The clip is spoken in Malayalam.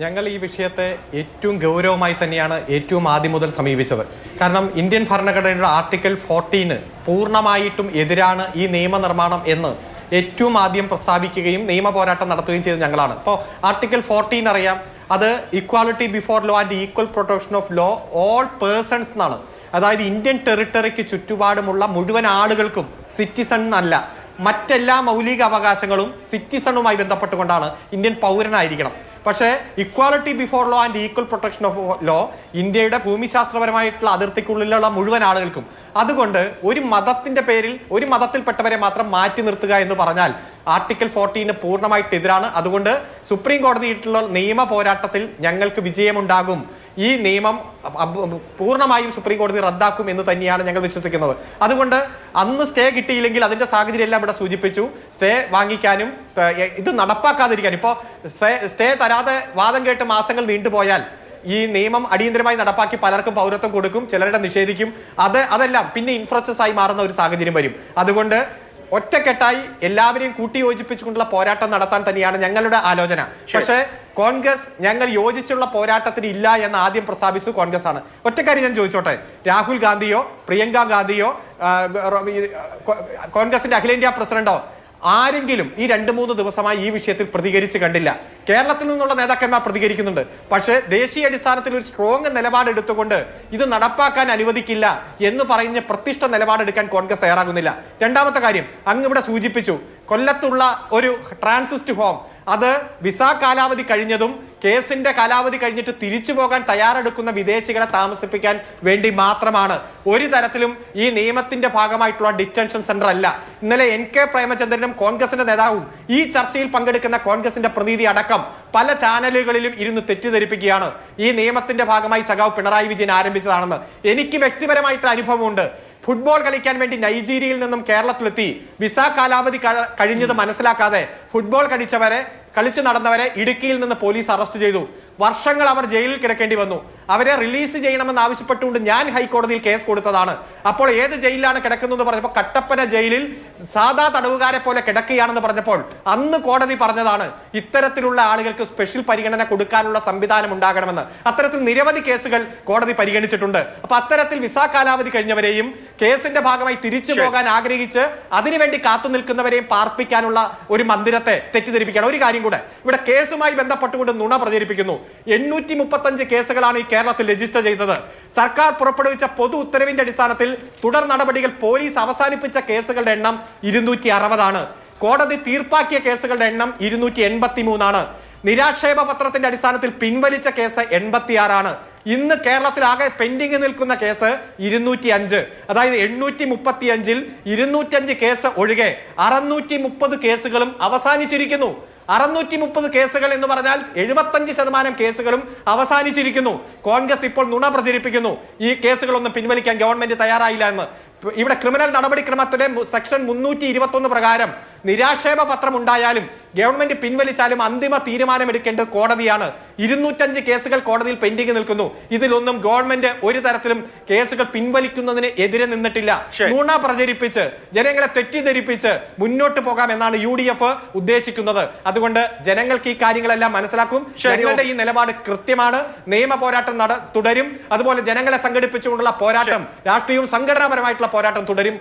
ഞങ്ങൾ ഈ വിഷയത്തെ ഏറ്റവും ഗൗരവമായി തന്നെയാണ് ഏറ്റവും ആദ്യം മുതൽ സമീപിച്ചത്. കാരണം ഇന്ത്യൻ ഭരണഘടനയുടെ ആർട്ടിക്കിൾ ഫോർട്ടീന് പൂർണമായിട്ടും എതിരാണ് ഈ നിയമനിർമ്മാണം എന്ന് ഏറ്റവും ആദ്യം പ്രസ്താവിക്കുകയും നിയമ പോരാട്ടം നടത്തുകയും ചെയ്തത് ഞങ്ങളാണ്. ഇപ്പോൾ ആർട്ടിക്കിൾ ഫോർട്ടീൻ അറിയാം. അത് equality before law and equal protection of law all persons എന്നാണ്. അതായത് ഇന്ത്യൻ ടെറിട്ടറിക്ക് ചുറ്റുപാടുമുള്ള മുഴുവൻ ആളുകൾക്കും സിറ്റിസൺ അല്ല. മറ്റെല്ലാ മൗലിക അവകാശങ്ങളും സിറ്റിസണുമായി ബന്ധപ്പെട്ടുകൊണ്ടാണ് ഇന്ത്യൻ പൗരനായിരിക്കണം. പക്ഷേ equality before law and equal protection of law ഇന്ത്യയുടെ ഭൂമിശാസ്ത്രപരമായിട്ടുള്ള അതിർത്തിക്കുള്ളിലുള്ള മുഴുവൻ ആളുകൾക്കും. അതുകൊണ്ട് ഒരു മതത്തിന്റെ പേരിൽ ഒരു മതത്തിൽപ്പെട്ടവരെ മാത്രം മാറ്റി നിർത്തുക എന്ന് പറഞ്ഞാൽ ആർട്ടിക്കിൾ ഫോർട്ടീന് പൂർണമായിട്ട് എതിരാണ്. അതുകൊണ്ട് സുപ്രീം കോടതിയിട്ടുള്ള നിയമ പോരാട്ടത്തിൽ ഞങ്ങൾക്ക് വിജയമുണ്ടാകും. ഈ നിയമം പൂർണമായും സുപ്രീം കോടതി റദ്ദാക്കും എന്ന് തന്നെയാണ് ഞങ്ങൾ വിശ്വസിക്കുന്നത്. അതുകൊണ്ട് അന്ന് സ്റ്റേ കിട്ടിയില്ലെങ്കിൽ അതിന്റെ സാഹചര്യം എല്ലാം ഇവിടെ സൂചിപ്പിച്ചു. സ്റ്റേ വാങ്ങിക്കാനും ഇത് നടപ്പാക്കാതിരിക്കാനും. ഇപ്പോൾ സ്റ്റേ തരാതെ വാദം കേട്ട് മാസങ്ങൾ നീണ്ടുപോയാൽ ഈ നിയമം അടിയന്തരമായി നടപ്പാക്കി പലർക്കും പൗരത്വം കൊടുക്കും ചിലരുടെ നിഷേധിക്കും. അത് അതെല്ലാം പിന്നെ ഇൻഫ്രസ്ട്രസ് ആയി മാറുന്ന ഒരു സാഹചര്യം വരും. അതുകൊണ്ട് ഒറ്റക്കെട്ടായി എല്ലാവരെയും കൂട്ടിയോജിപ്പിച്ചുകൊണ്ടുള്ള പോരാട്ടം നടത്താൻ തന്നെയാണ് ഞങ്ങളുടെ ആലോചന. പക്ഷേ കോൺഗ്രസ് ഞങ്ങൾ യോജിച്ചുള്ള പോരാട്ടത്തിന് ഇല്ല എന്ന് ആദ്യം പ്രസ്താവിച്ചത് കോൺഗ്രസ് ആണ് ഒറ്റക്കാര്യം ഞാൻ ചോദിച്ചോട്ടെ? രാഹുൽ ഗാന്ധിയോ പ്രിയങ്ക ഗാന്ധിയോ കോൺഗ്രസിന്റെ അഖിലേന്ത്യാ പ്രസിഡന്റോ ആരെങ്കിലും ഈ രണ്ട് മൂന്ന് ദിവസമായി ഈ വിഷയത്തിൽ പ്രതികരിച്ച് കണ്ടില്ല. കേരളത്തിൽ നിന്നുള്ള നേതാക്കന്മാർ പ്രതികരിക്കുന്നുണ്ട്. പക്ഷേ ദേശീയ അടിസ്ഥാനത്തിൽ ഒരു സ്ട്രോങ് നിലപാടെടുത്തുകൊണ്ട് ഇത് നടപ്പാക്കാൻ അനുവദിക്കില്ല എന്ന് പറഞ്ഞ് പ്രതിഷ്ഠ നിലപാടെടുക്കാൻ കോൺഗ്രസ് തയ്യാറാകുന്നില്ല. രണ്ടാമത്തെ കാര്യം അങ്ങ് ഇവിടെ സൂചിപ്പിച്ചു കൊല്ലത്തുള്ള ഒരു ട്രാൻസിസ്റ്റ് ഹോം അത് വിസാ കാലാവധി കഴിഞ്ഞതും കേസിന്റെ കാലാവധി കഴിഞ്ഞിട്ട് തിരിച്ചു പോകാൻ തയ്യാറെടുക്കുന്ന വിദേശികളെ താമസിപ്പിക്കാൻ വേണ്ടി മാത്രമാണ്. ഒരു തരത്തിലും ഈ നിയമത്തിന്റെ ഭാഗമായിട്ടുള്ള ഡിറ്റൻഷൻ സെന്റർ അല്ല. ഇന്നലെ എൻ കെ പ്രേമചന്ദ്രനും കോൺഗ്രസിന്റെ നേതാവും ഈ ചർച്ചയിൽ പങ്കെടുക്കുന്ന കോൺഗ്രസിന്റെ പ്രതിനിധി അടക്കം പല ചാനലുകളിലും ഇരുന്ന് തെറ്റിദ്ധരിപ്പിക്കുകയാണ്. ഈ നിയമത്തിന്റെ ഭാഗമായി സഖാവ് പിണറായി വിജയൻ ആരംഭിച്ചതാണെന്ന് എനിക്ക് വ്യക്തിപരമായിട്ട് അനുഭവമുണ്ട് ഫുട്ബോൾ കളിക്കാൻ വേണ്ടി നൈജീരിയയിൽ നിന്നും കേരളത്തിലെത്തി. വിസ കാലാവധി കഴിഞ്ഞത് മനസ്സിലാക്കാതെ ഫുട്ബോൾ കളിച്ചവരെ കളിച്ചു നടന്നവരെ ഇടുക്കിയിൽ നിന്ന് പോലീസ് അറസ്റ്റ് ചെയ്തു. വർഷങ്ങൾ അവർ ജയിലിൽ കിടക്കേണ്ടി വന്നു. അവരെ റിലീസ് ചെയ്യണമെന്ന് ആവശ്യപ്പെട്ടുകൊണ്ട് ഞാൻ ഹൈക്കോടതിയിൽ കേസ് കൊടുത്തതാണ്. അപ്പോൾ ഏത് ജയിലിലാണ് കിടക്കുന്നത് പറഞ്ഞപ്പോൾ കട്ടപ്പന ജയിലിൽ സാധാ തടവുകാരെ പോലെ കിടക്കുകയാണെന്ന് പറഞ്ഞപ്പോൾ അന്ന് കോടതി പറഞ്ഞതാണ് ഇത്തരത്തിലുള്ള ആളുകൾക്ക് സ്പെഷ്യൽ പരിഗണന കൊടുക്കാനുള്ള സംവിധാനം ഉണ്ടാകണമെന്ന്. അത്തരത്തിൽ നിരവധി കേസുകൾ കോടതി പരിഗണിച്ചിട്ടുണ്ട്. അപ്പൊ അത്തരത്തിൽ വിസ കാലാവധി കഴിഞ്ഞവരെയും കേസിന്റെ ഭാഗമായി തിരിച്ചു പോകാൻ ആഗ്രഹിച്ച് അതിനുവേണ്ടി കാത്തു നിൽക്കുന്നവരെയും പാർപ്പിക്കാനുള്ള ഒരു മന്ദിരത്തെ തെറ്റിദ്ധരിപ്പിക്കുകയാണ്. ഒരു കാര്യം കൂടെ ഇവിടെ കേസുമായി ബന്ധപ്പെട്ടുകൊണ്ട് നുണ പ്രചരിപ്പിക്കുന്നു. എണ്ണൂറ്റി മുപ്പത്തഞ്ച് കേസുകളാണ് ഈ കേരളത്തിൽ രജിസ്റ്റർ ചെയ്തത്. സർക്കാർ പുറപ്പെടുവിച്ച പൊതു ഉത്തരവിന്റെ അടിസ്ഥാനത്തിൽ തുടർ നടപടികൾ പോലീസ് അവസാനിപ്പിച്ച കേസുകളുടെ എണ്ണം ഇരുന്നൂറ്റി അറുപതാണ് കോടതി തീർപ്പാക്കിയ കേസുകളുടെ എണ്ണം ഇരുന്നൂറ്റി എൺപത്തി മൂന്നാണ് നിരാക്ഷേപ പത്രത്തിന്റെ അടിസ്ഥാനത്തിൽ പിൻവലിച്ച കേസ് എൺപത്തിയാറാണ്. ഇന്ന് കേരളത്തിൽ ആകെ പെൻഡിംഗ് നിൽക്കുന്ന കേസ് ഇരുന്നൂറ്റി അഞ്ച് അതായത് എണ്ണൂറ്റി മുപ്പത്തി അഞ്ചിൽ ഇരുന്നൂറ്റഞ്ച് കേസ് ഒഴികെ അറുന്നൂറ്റി മുപ്പത് കേസുകളും അവസാനിച്ചിരിക്കുന്നു. അറുന്നൂറ്റി മുപ്പത് കേസുകൾ എന്ന് പറഞ്ഞാൽ എഴുപത്തഞ്ച് ശതമാനം കേസുകളും അവസാനിച്ചിരിക്കുന്നു. കോൺഗ്രസ് ഇപ്പോൾ നുണ പ്രചരിപ്പിക്കുന്നു. ഈ കേസുകളൊന്നും പിൻവലിക്കാൻ ഗവൺമെന്റ് തയ്യാറായില്ല എന്ന്. ഇവിടെ ക്രിമിനൽ നടപടിക്രമത്തിലെ സെക്ഷൻ മുന്നൂറ്റി പ്രകാരം നിരാക്ഷേപ പത്രം ഉണ്ടായാലും ഗവൺമെന്റ് പിൻവലിച്ചാലും അന്തിമ തീരുമാനമെടുക്കേണ്ടത് കോടതിയാണ്. ഇരുന്നൂറ്റഞ്ച് കേസുകൾ കോടതിയിൽ പെൻഡിംഗ് നിൽക്കുന്നു. ഇതിലൊന്നും ഗവൺമെന്റ് ഒരു തരത്തിലും കേസുകൾ പിൻവലിക്കുന്നതിന് എതിരെ നിന്നിട്ടില്ല. നുണ പ്രചരിപ്പിച്ച് ജനങ്ങളെ തെറ്റിദ്ധരിപ്പിച്ച് മുന്നോട്ട് പോകാം എന്നാണ് യു ഡി എഫ് ഉദ്ദേശിക്കുന്നത്. അതുകൊണ്ട് ജനങ്ങൾക്ക് ഈ കാര്യങ്ങളെല്ലാം മനസ്സിലാക്കും. ജനങ്ങളുടെ ഞങ്ങളുടെ ഈ നിലപാട് കൃത്യമാണ്. നിയമ പോരാട്ടം നട തുടരും. അതുപോലെ ജനങ്ങളെ സംഘടിപ്പിച്ചുകൊണ്ടുള്ള പോരാട്ടം രാഷ്ട്രീയവും സംഘടനാപരമായിട്ടുള്ള പോരാട്ടം തുടരും.